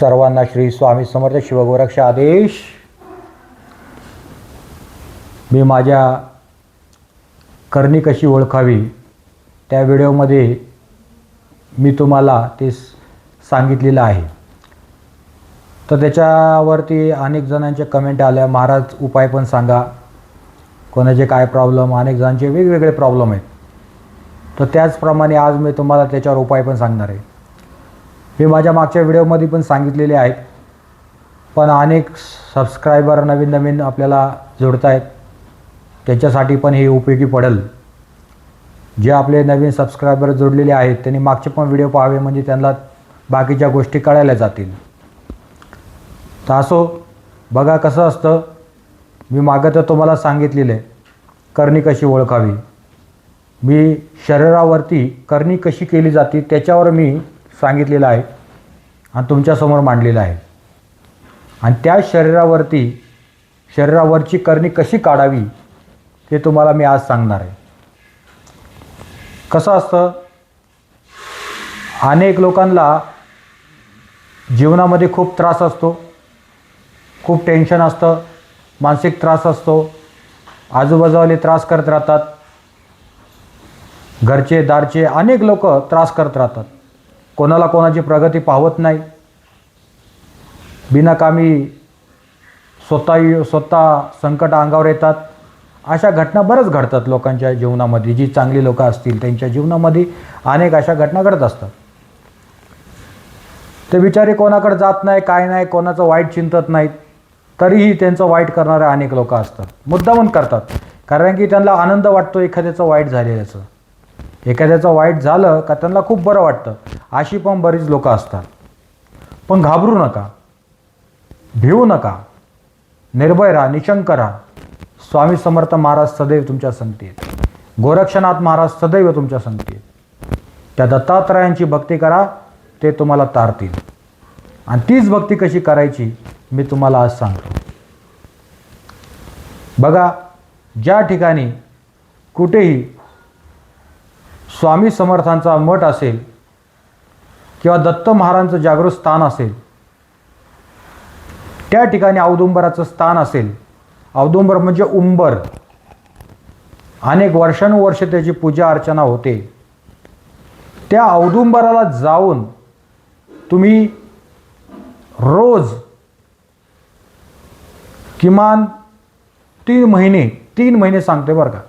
सर्वांना श्री स्वामी समर्थ शिवगोरक्ष आदेश. मी माझ्या करणी कशी ओळखावी त्या व्हिडिओमध्ये मी तुम्हाला ते स- सांगितलेलं आहे. तर त्याच्यावरती अनेक जणांच्या कमेंट आल्या. महाराज उपाय पण सांगा. कोणाचे काय प्रॉब्लेम अनेक जणांचे वेगवेगळे प्रॉब्लेम आहेत. तर त्याचप्रमाणे आज मी तुम्हाला त्याच्यावर उपाय पण सांगणार आहे. मी माझ्या मागच्या व्हिडिओमध्ये पण सांगितलेले आहेत. पण अनेक सबस्क्रायबर नवीन नवीन आपल्याला जोडत आहेत त्याच्यासाठी पण हे उपयोगी पडेल. जे आपले नवीन सबस्क्रायबर जोडलेले आहेत त्यांनी मागचे पण व्हिडिओ पाहावे म्हणजे त्यांना बाकीच्या गोष्टी कळायला जातील. तर असो बघा कसं असतं. मी मागं तर तुम्हाला सांगितलेलं आहे करणी कशी ओळखावी? मी शरीरावरती करणी कशी केली जाते त्याच्यावर मी सांगितलेलं आहे आणि तुमच्यासमोर मांडलेलं आहे. आणि त्या शरीरावरती शरीरावरची करणी कशी काढावी ते तुम्हाला मी आज सांगणार आहे. कसं असतं? अनेक लोकांना जीवनामध्ये खूप त्रास असतो खूप टेन्शन असतं मानसिक त्रास असतो आजूबाजूवाले त्रास करत राहतात घरचे दारचे अनेक लोक त्रास करत राहतात. कोणाला कोणाची प्रगती पाहत नाही. बिनाकामी स्वतः स्वतः संकट अंगावर येतात. अशा घटना बऱ्याच घडतात लोकांच्या जीवनामध्ये. जी चांगली लोकं असतील त्यांच्या जीवनामध्ये अनेक अशा घटना घडत असतात. ते बिचारे कोणाकडे जात नाही काय नाही कोणाचं वाईट चिंतत नाहीत. तरीही त्यांचं वाईट करणारे अनेक लोक असतात. मुद्दामून करतात. कारण की त्यांना आनंद वाटतो एखाद्याचं वाईट झालेल्याचं. एखाद्याचं वाईट झालं का त्यांना खूप बरं वाटतं. अशी पण बरीच लोकं असतात. पण घाबरू नका. भिवू नका. निर्भय राहा निशंक राहा. स्वामी समर्थ महाराज सदैव तुमच्या संगती आहेत. गोरक्षनाथ महाराज सदैव तुमच्या संगती आहेत. त्या दत्तात्रयांची भक्ती करा ते तुम्हाला तारतील. आणि तीच भक्ती कशी करायची मी तुम्हाला आज सांगतो. बघा ज्या ठिकाणी कुठेही स्वामी समर्थांचा मठ असेल किंवा दत्त महाराजांचं जागृत स्थान असेल त्या ठिकाणी औदुंबराचं स्थान असेल. औदुंबर म्हणजे उंबर. अनेक वर्षानुवर्ष त्याची पूजा अर्चना होते. त्या औदुंबराला जाऊन तुम्ही रोज किमान तीन महिने तीन महिने सांगते बरं का.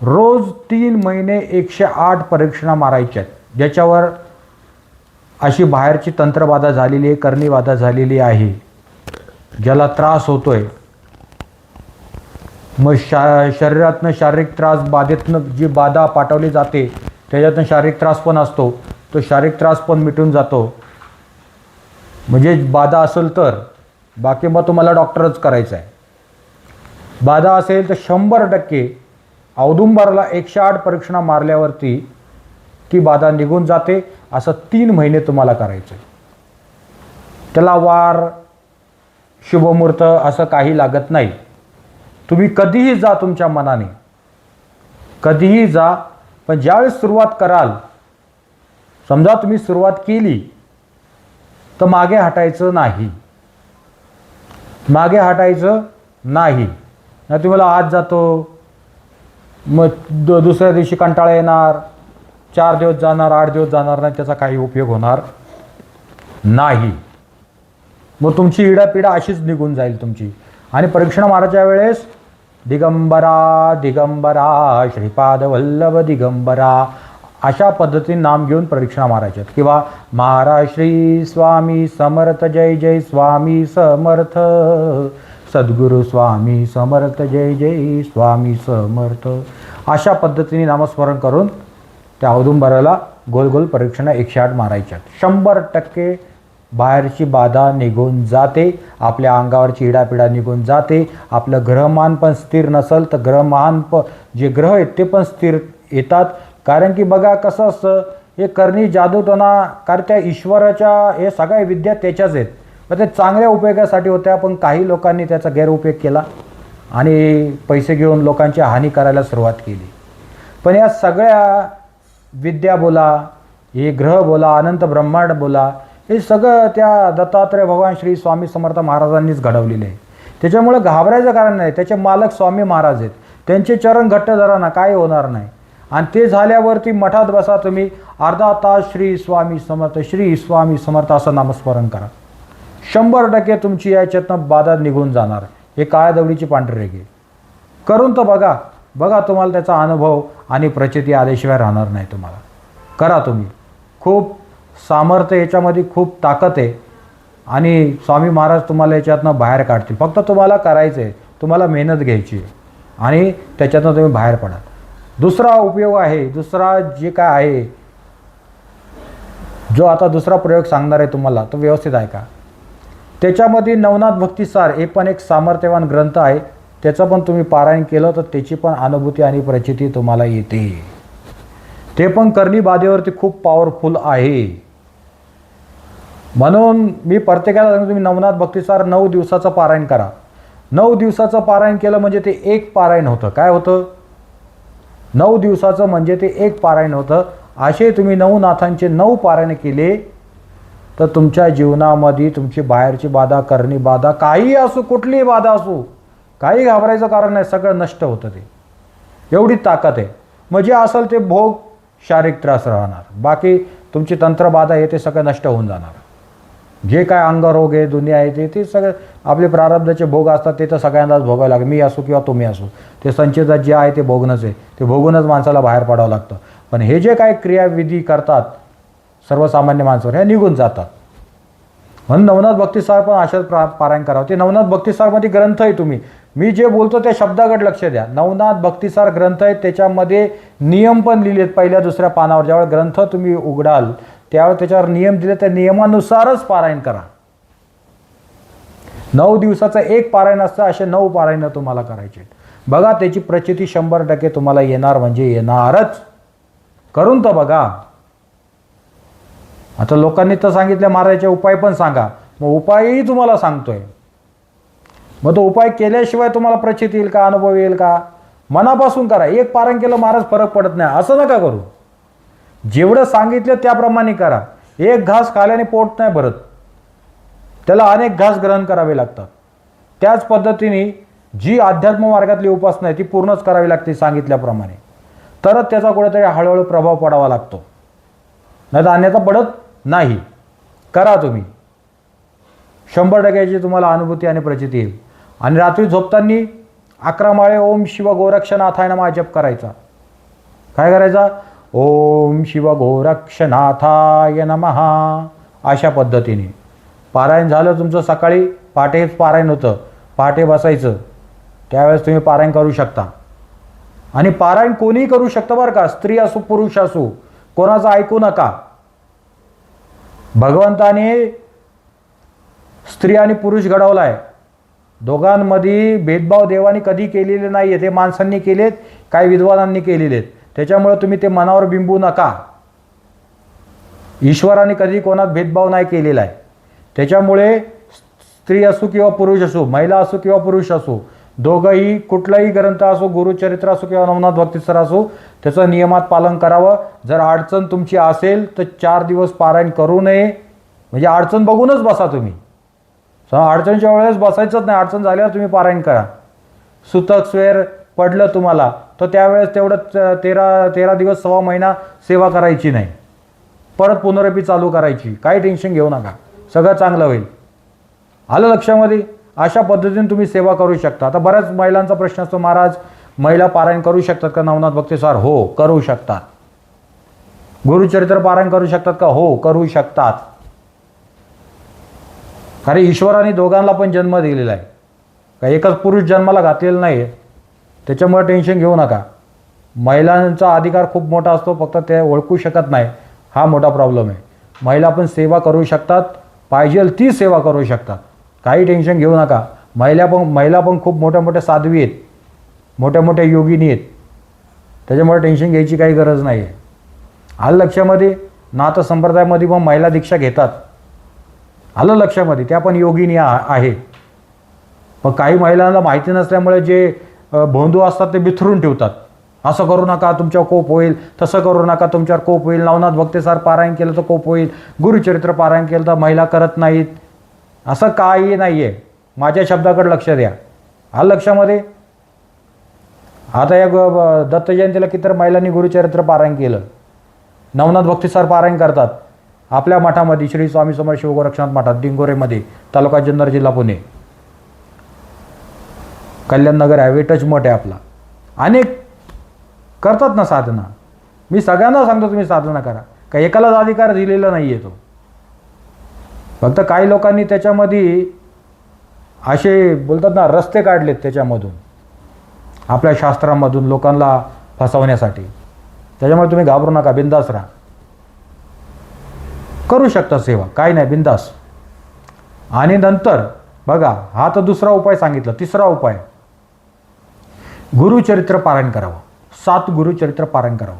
रोज तीन महिने एकशे आठ परीक्षणा मारायच्या आहेत ज्याच्यावर अशी बाहेरची तंत्रबाधा झालेली आहे करणीबाधा झालेली आहे. ज्याला त्रास होतो आहे मग शा शरीरातनं शारीरिक त्रास बाधेतनं जी बाधा पाठवली जाते त्याच्यातनं शारीरिक त्रास पण असतो. तो शारीरिक त्रास पण मिटून जातो. म्हणजे बाधा असेल तर बाकी मग तुम्हाला डॉक्टरच करायचं आहे बाधा असेल तर शंभर टक्के औदुंबरला एकशे आठ परीक्षणा मारल्यावरती ती बाधा निघून जाते. असं तीन महिने तुम्हाला करायचं आहे त्याला वार शुभमुहूर्त असं काही लागत नाही. तुम्ही कधीही जा तुमच्या मनाने. कधीही जा पण ज्यावेळेस सुरुवात कराल समजा तुम्ही सुरुवात केली तर मागे हटायचं नाही. मागे हटायचं नाही. ना तुम्हाला आज जातो. मग द दुसऱ्या दिवशी कंटाळा येणार चार दिवस जाणार आठ दिवस जाणार नाही त्याचा काही उपयोग होणार नाही. मग तुमची इडापिडा अशीच निघून जाईल तुमची. आणि परीक्षण मारायच्या वेळेस दिगंबरा दिगंबरा श्रीपाद वल्लभ दिगंबरा अशा पद्धतीने नाम घेऊन परीक्षणा मारायच्यात किंवा महाराज श्री स्वामी समर्थ जय जय स्वामी समर्थ. सद्गुरू स्वामी समर्थ जय जय स्वामी समर्थ. अशा पद्धतीने नामस्मरण करून त्या औदुंबराला गोल गोल परीक्षणा एकशे आठ मारायच्या शंभर टक्के बाहेरची बाधा निघून जाते आपल्या अंगावरची इडापिडा निघून जाते आपलं ग्रहमान पण स्थिर नसेल तर ग्रहमान प जे ग्रह आहेत ते पण स्थिर येतात. कारण की बघा कसं असतं हे करणी जादूटोना कारण त्या ईश्वराच्या हे सगळ्या विद्या त्याच्याच आहेत. मग ते चांगल्या उपयोगासाठी होत्या पण काही लोकांनी त्याचा गैरउपयोग केला आणि पैसे घेऊन लोकांची हानी करायला सुरुवात केली. पण या सगळ्या विद्या बोला हे ग्रह बोला अनंत ब्रह्मांड बोला हे सगळं त्या दत्तात्रय भगवान श्री स्वामी समर्थ महाराजांनीच घडवलेलं आहे. त्याच्यामुळं घाबरायचं कारण नाही. त्याचे मालक स्वामी महाराज आहेत. त्यांचे चरण घट्ट धरा ना काही होणार नाही. आणि ते झाल्यावरती मठात बसा तुम्ही अर्धा तास श्री स्वामी समर्थ श्री स्वामी समर्थ असं नामस्मरण करा. शंभर टक्के तुमची याच्यातनं बाधा निघून जाणार. हे काळ्या दवडीची पांढरी करून तर बघा. बघा तुम्हाला त्याचा अनुभव आणि प्रचिती आल्याशिवाय राहणार नाही तुम्हाला. करा तुम्ही. खूप सामर्थ्य याच्यामध्ये खूप ताकद आहे. आणि स्वामी महाराज तुम्हाला याच्यातनं बाहेर काढतील. फक्त तुम्हाला करायचं आहे तुम्हाला मेहनत घ्यायची आहे. आणि त्याच्यातनं तुम्ही बाहेर पडा दुसरा उपयोग आहे. दुसरा जे काय आहे जो आता दुसरा प्रयोग सांगणार आहे तुम्हाला तो व्यवस्थित आहे का? त्याच्यामध्ये नवनाथ भक्तिसार हे पण एक सामर्थ्यवान ग्रंथ आहे. त्याचं पण तुम्ही पारायण केलं तर त्याची पण अनुभूती आणि प्रचिती तुम्हाला येते. ते पण करणी बाधेवरती खूप पॉवरफुल आहे. म्हणून मी प्रत्येकाला सांगतो तुम्ही नवनाथ भक्तिसार नऊ दिवसाचं पारायण करा. नऊ दिवसाचं पारायण केलं म्हणजे ते एक पारायण होतं. काय होतं? नऊ दिवसाचं म्हणजे ते एक पारायण होतं. असे तुम्ही नऊ नाथांचे नऊ पारायण केले. तर तुमच्या जीवनामध्ये तुमची बाहेरची बाधा करणी बाधा काही असो कुठलीही बाधा असू काही घाबरायचं कारण नाही सगळं नष्ट होतं ते. एवढी ताकद आहे. म्हणजे असेल ते भोग शारीरिक त्रास राहणार. बाकी तुमची तंत्रबाधा आहे ते सगळं नष्ट होऊन जाणार. जे काय अंगरोग आहे दुनिया आहे ते ते सगळं आपले प्रारब्धाचे भोग असतात ते तर सगळ्यांनाच भोगावं लागेल मी असो किंवा तुम्ही असो. ते संचेतात जे आहे ते भोगणंच आहे. ते भोगूनच माणसाला बाहेर पडावं लागतं. पण हे जे काय क्रियाविधी करतात सर्वसामान्य माणसावर हे निघून जातात. म्हणून नवनाथ भक्तिसार पण अशाच प्रा पारायण करावं. ते नवनाथ भक्तिसारमध्ये ग्रंथ आहे तुम्ही. मी जे बोलतो त्या शब्दाकडे लक्ष द्या. नवनाथ भक्तिसार ग्रंथ आहे त्याच्यामध्ये नियम पण लिहिलेत. पहिल्या दुसऱ्या पानावर ज्यावेळेस ग्रंथ तुम्ही उघडाल त्यावेळेस त्याच्यावर नियम दिले त्या नियमानुसारच पारायण करा. नऊ दिवसाचं एक पारायण असतं असे नऊ पारायणं तुम्हाला करायचे. बघा त्याची प्रचिती शंभर टक्के तुम्हाला येणार म्हणजे येणारच. करून तर बघा. आता लोकांनी तर सांगितले मारायचे उपाय पण सांगा. मग उपायही तुम्हाला सांगतोय. मग तो उपाय केल्याशिवाय तुम्हाला प्रचित येईल का अनुभव येईल का? मनापासून करा. एक पारण केलं महाराज फरक पडत नाही. असं नका करू. जेवढं सांगितलं त्याप्रमाणे करा. एक घास खाल्याने पोट नाही भरत. त्याला अनेक घास ग्रहण करावे लागतात. त्याच पद्धतीने जी अध्यात्म मार्गातली उपासना आहे ती पूर्णच करावी लागते सांगितल्याप्रमाणे. तरच त्याचा कुठेतरी हळूहळू प्रभाव पडावा लागतो. नाही तर अन्यथा पडत नाही. करा तुम्ही. शंभर टक्क्याची तुम्हाला अनुभूती आणि प्रचिती येईल. आणि रात्री झोपताना अकरा माळे ओम शिव गोरक्षनाथाय नमा जप करायचा. काय करायचा? ओम शिव गोरक्षनाथाय नमहा अशा पद्धतीने. पारायण झालं तुमचं सकाळी पहाटेच पारायण होतं. पहाटे बसायचं. त्यावेळेस तुम्ही पारायण करू शकता. आणि पारायण कोणीही करू शकतं बरं का? स्त्री असो पुरुष असो. कोणाचं ऐकू नका. भगवंताने स्त्री आणि पुरुष घडवला आहे दोघांमध्ये भेदभाव देवाने कधी केलेले नाही आहे ते माणसांनी केलेत काही विद्वानांनी केलेले आहेत त्याच्यामुळे तुम्ही ते मनावर बिंबू नका. ईश्वराने कधी कोणात भेदभाव नाही केलेला आहे त्याच्यामुळे स्त्री असो किंवा पुरुष असो महिला असो किंवा पुरुष असो दोघंही कुठलाही ग्रंथ असो गुरुचरित्र असो किंवा नवनाथ भक्तीसर असो त्याचं नियमात पालन करावं. जर अडचण तुमची असेल तर चार दिवस पारायण करू नये. म्हणजे अडचण बघूनच बसा तुम्ही. अडचणच्या अडचणीच्या वेळेस बसायचंच नाही. अडचण झाल्यावर तुम्ही पारायण करा. सुतक स्वेर पडलं तुम्हाला तर त्यावेळेस तेवढं त- तेरा तेरा दिवस सव्वा महिना सेवा करायची नाही. परत पुनरपी चालू करायची. काही टेन्शन घेऊ नका. सगळं चांगलं होईल. आलं लक्षामध्ये? अशा पद्धतीने तुम्ही सेवा करू शकता. आता बऱ्याच महिलांचा प्रश्न असतो महाराज महिला पारायण करू शकतात का? नवनाथ भक्तीसार हो करू शकतात. गुरुचरित्र पारायण करू शकतात का? हो करू शकतात. कारण ईश्वराने दोघांना पण जन्म दिलेला आहे. का एकच पुरुष जन्माला घातलेला नाही आहे त्याच्यामुळे टेन्शन घेऊ नका. महिलांचा अधिकार खूप मोठा असतो फक्त ते ओळखू शकत नाही. हा मोठा प्रॉब्लेम आहे. महिला पण सेवा करू शकतात. पाहिजेल ती सेवा करू शकतात. काही टेन्शन घेऊ नका. महिला पण महिला पण खूप मोठ्या मोठ्या साध्वी आहेत. मोठ्या मोठ्या योगिनी आहेत. त्याच्यामुळे टेन्शन घ्यायची काही गरज नाही आहे आलं लक्षामध्ये? नाथ संप्रदायामध्ये पण महिला दीक्षा घेतात. आलं लक्षामध्ये? त्या पण योगिनी आ- पण काही महिलांना माहिती नसल्यामुळे जे भोंदू असतात ते बिथरून ठेवतात. असं करू नका तुमच्यावर कोप होईल. तसं करू नका तुमच्यावर कोप होईल. नवनाथ भक्तेसार पारायण केलं तर कोप होईल. गुरुचरित्र पारायण केलं तर महिला करत नाहीत. असं काही नाही आहे माझ्या शब्दाकडे लक्ष द्या. हा लक्षामध्ये? आता या दत्त जयंतीला किती महिलांनी गुरुचरित्र पारायण केलं. नवनाथ भक्तीसार पारायण करतात. आपल्या मठामध्ये श्री स्वामी समर्थ शिवगोरक्षनाथ मठात डिंगोरेमध्ये तालुका जुन्नर जिल्हा पुणे. कल्याणनगर हायवे टच मठ आहे आपला. अनेक करतात ना साधना. मी सगळ्यांना सांगतो तुम्ही साधना करा. का एकालाच अधिकार दिलेला नाही आहे तो. फक्त काही लोकांनी त्याच्यामध्ये असे बोलतात ना रस्ते काढलेत त्याच्यामधून. आपल्या शास्त्रामधून लोकांना फसवण्यासाठी. त्याच्यामुळे तुम्ही घाबरू नका बिंदास राहा. करू शकता सेवा काय नाही बिंदास आणि नंतर बघा हा तर दुसरा उपाय सांगितला तिसरा उपाय. गुरुचरित्र पारायण करावं. सात गुरुचरित्र पारायण करावं.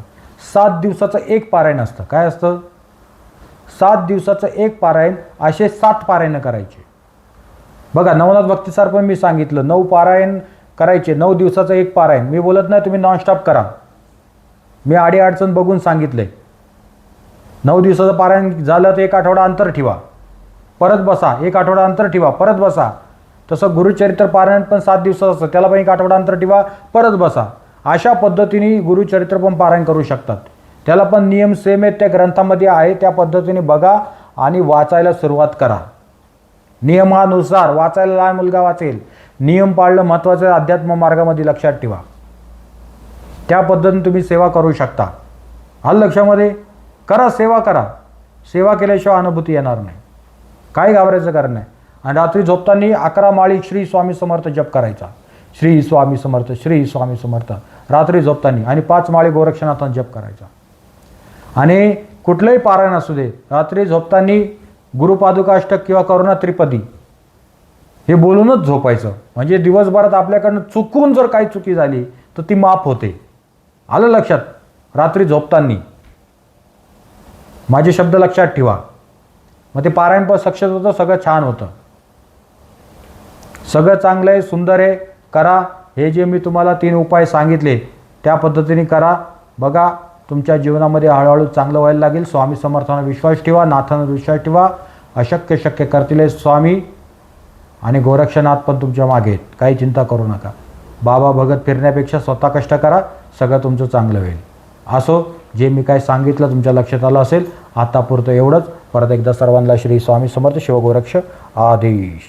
सात दिवसाचं एक पारायण असतं. काय असतं? सात दिवसाचं एक पारायण असे सात पारायणं करायचे. बघा नवनाथ भक्तीसार पण मी सांगितलं नऊ पारायण करायचे नऊ दिवसाचं एक पारायण. मी बोलत नाही तुम्ही नॉनस्टॉप करा. मी आडी अडचण बघून सांगितले नऊ दिवसाचं पारायण झालं तर एक आठवडा अंतर ठेवा. परत बसा एक आठवडा अंतर ठेवा परत बसा. तसं गुरुचरित्र पारायण पण सात दिवसाचं असतं त्याला पण एक आठवडा अंतर ठेवा परत बसा. अशा पद्धतीने गुरुचरित्र पण पारायण करू शकतात. त्याला पण नियम सेम आहेत त्या ग्रंथामध्ये आहे त्या पद्धतीने बघा आणि वाचायला सुरुवात करा. नियमानुसार वाचायला लहान मुलगा वाचेल. नियम पाळणं महत्त्वाचं आहे अध्यात्म मार्गामध्ये लक्षात ठेवा. त्या पद्धतीने तुम्ही सेवा करू शकता. हाल लक्षामध्ये? करा सेवा करा. सेवा केल्याशिवाय अनुभूती येणार नाही. काय घाबरायचं कारण नाही. आणि रात्री झोपताना अकरा माळी श्री स्वामी समर्थ जप करायचा. श्री स्वामी समर्थ श्री स्वामी समर्थ. रात्री झोपताना आणि पाच माळी गोरक्षनाथांचा जप करायचा. आणि कुठलंही पारायण असू दे रात्री झोपताना गुरुपादुकाष्टक किंवा करुणा त्रिपदी हे बोलूनच झोपायचं. म्हणजे दिवसभरात आपल्याकडनं चुकून जर काही चुकी झाली तर ती माफ होते. आलं लक्षात? रात्री झोपताना. माझे शब्द लक्षात ठेवा. मग ते पारायण पण सक्षत होतं सगळं छान होतं. सगळं चांगलं आहे सुंदर आहे करा. हे जे मी तुम्हाला तीन उपाय सांगितले त्या पद्धतीने करा. बघा तुमच्या जीवनामध्ये हळूहळू चांगलं व्हायला लागेल. स्वामी समर्थांना विश्वास ठेवा नाथांना विश्वास ठेवा. अशक्य शक्य करतील स्वामी आणि गोरक्षनाथ पण तुमच्या मागे आहेत. काही चिंता करू नका. बाबा भगत फिरण्यापेक्षा स्वतः कष्ट करा सगळं तुमचं चांगलं होईल. असो जे मी काय सांगितलं तुमच्या लक्षात आलं असेल आतापुरतं एवढंच. परत एकदा सर्वांना श्री स्वामी समर्थ शिवगोरक्ष आदेश.